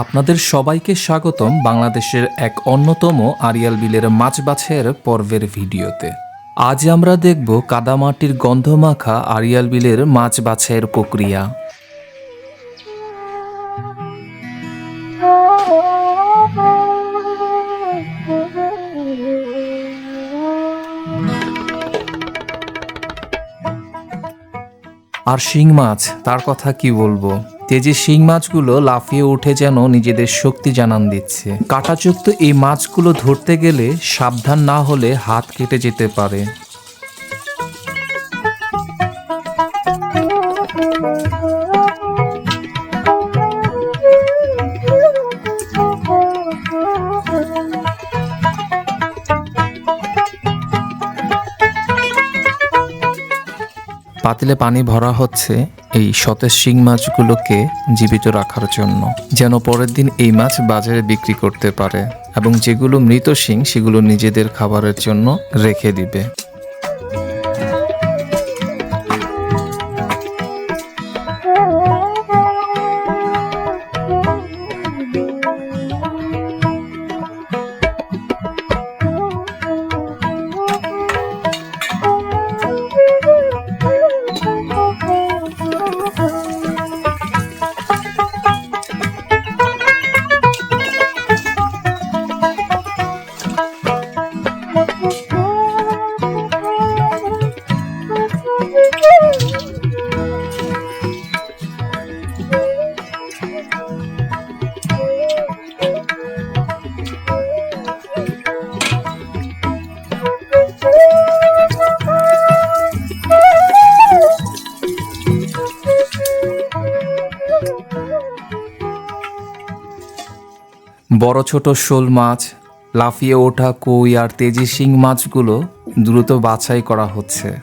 আপনাদের সবাইকে স্বাগতম বাংলাদেশের এক অন্যতম আরিয়াল বিলের মাছ বাছের পর্বের ভিডিওতে। আজ আমরা দেখব কাদামাটির গন্ধ মাখা আরিয়াল বিলের মাছ বাছাইয়ের প্রক্রিয়া। আর শিং মাছ, তার কথা কি বলব? তেজে শিং মাছগুলো লাফিয়ে উঠে যেন নিজেদের শক্তি জানান দিচ্ছে। কাঁটাযুক্ত এই মাছগুলো ধরতে গেলে সাবধান না হলে হাত কেটে যেতে পারে। পাতিলে পানি ভরা হচ্ছে। এই সতেজ শিং মাছগুলোকে জীবিত রাখার জন্য, যেন পরের দিন এই মাছ বাজারে বিক্রি করতে পারে এবং যেগুলো মৃত শিং সেগুলো নিজেদের খাবারের জন্য রেখে দিবে। বড় ছোট শোল মাছ, লাফিয়ে ওঠা কই আর তেজি শিং মাছগুলো দ্রুত বাছাই করা হচ্ছে।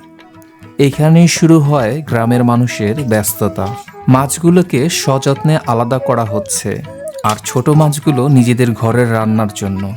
এখানেই শুরু হয় গ্রামের মানুষের ব্যস্ততা। মাছগুলোকে সযত্নে আলাদা করা হচ্ছে আর ছোট মাছগুলো নিজেদের ঘরের রান্নার জন্য।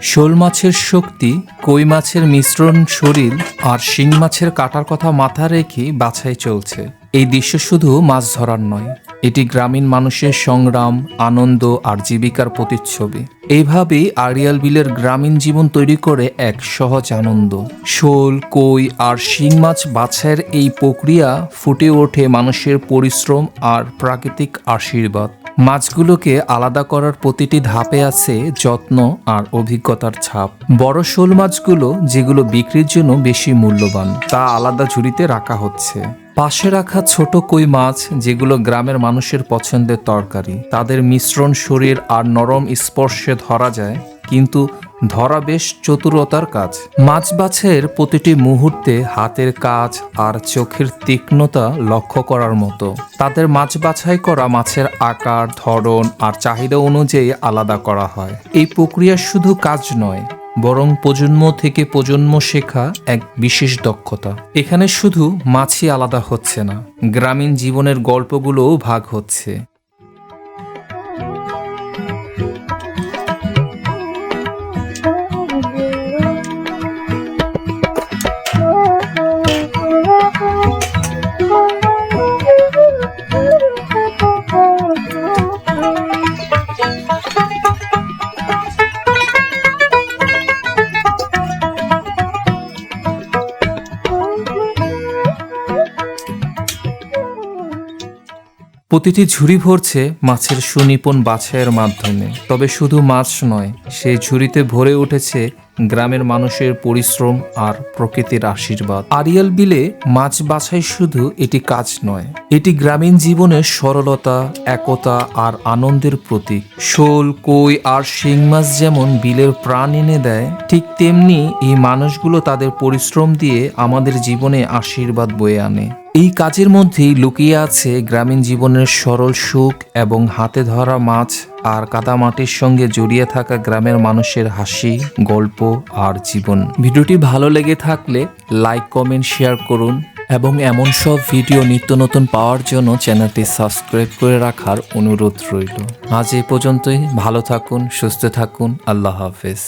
শোল মাছের শক্তি, কই মাছের মিশ্রণ শরীর আর শিং মাছের কাটার কথা মাথা রেখে বাছাই চলছে। এই দৃশ্য শুধু মাছ ধরার নয় এটি গ্রামীণ মানুষের সংগ্রাম, আনন্দ আর জীবিকার প্রতিচ্ছবি। এইভাবেই আরিয়াল বিলের গ্রামীণ জীবন তৈরি করে এক সহজ আনন্দ। শোল, কই আর শিং মাছ বাছাইয়ের এই প্রক্রিয়া ফুটে ওঠে মানুষের পরিশ্রম আর প্রাকৃতিক আশীর্বাদ। মাছগুলোকে আলাদা করার প্রতিটি ধাপে আছে যত্ন আর অভিজ্ঞতার ছাপ। বড় শোল মাছগুলো যেগুলো বিক্রির জন্য বেশি মূল্যবান, তা আলাদা ঝুড়িতে রাখা হচ্ছে। পাশে রাখা ছোট কই মাছ, যেগুলো গ্রামের মানুষের পছন্দের তরকারি। তাদের মিশ্রণ শরীর আর নরম স্পর্শে ধরা যায়, কিন্তু ধরা বেশ চতুরতার কাজ। মাছ বাছের প্রতিটি মুহূর্তে হাতের কাজ আর চোখের তীক্ষ্ণতা লক্ষ্য করার মতো। তাদের মাছ বাছাই করা মাছের আকার, ধরন আর চাহিদা অনুযায়ী আলাদা করা হয়। এই প্রক্রিয়া শুধু কাজ নয় বরং প্রজন্ম থেকে প্রজন্ম শেখা এক বিশেষ দক্ষতা। এখানে শুধু মাছই আলাদা হচ্ছে না, গ্রামীণ জীবনের গল্পগুলোও ভাগ হচ্ছে। প্রতিটি ঝুড়ি ভরছে মাছের সুনিপুণ বাছাইয়ের মাধ্যমে। তবে শুধু মাছ নয়, সেই ঝুড়িতে ভরে উঠেছে গ্রামের মানুষের পরিশ্রম আর প্রকৃতির আশীর্বাদ। আরিয়াল বিলে মাছ বাছাই শুধু এটি কাজ নয়, এটি গ্রামীণ জীবনের সরলতা, একতা আর আনন্দের প্রতীক। শোল, কই আর শিং মাছ যেমন বিলের প্রাণ এনে দেয়, ঠিক তেমনি এই মানুষগুলো তাদের পরিশ্রম দিয়ে আমাদের জীবনে আশীর্বাদ বয়ে আনে। এই কাজের মধ্যেই লুকিয়ে আছে গ্রামীণ জীবনের সরল সুখ এবং হাতে ধরা মাছ আর কাদামাটির সঙ্গে জড়িয়ে থাকা গ্রামের মানুষের হাসি, গল্প আর জীবন। ভিডিওটি ভালো লেগে থাকলে লাইক কমেন্ট শেয়ার করুন এবং এমন সব ভিডিও নিত্য নতুন পাওয়ার জন্য চ্যানেলটি সাবস্ক্রাইব করে রাখার অনুরোধ রইল। আজ এ পর্যন্তই। ভালো থাকুন, সুস্থ থাকুন। আল্লাহ হাফেজ।